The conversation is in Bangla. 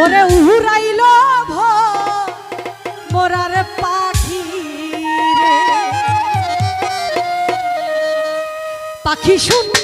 ওরে উহুরাইল ভ মোরার পাখি রে। পাখি শুনলে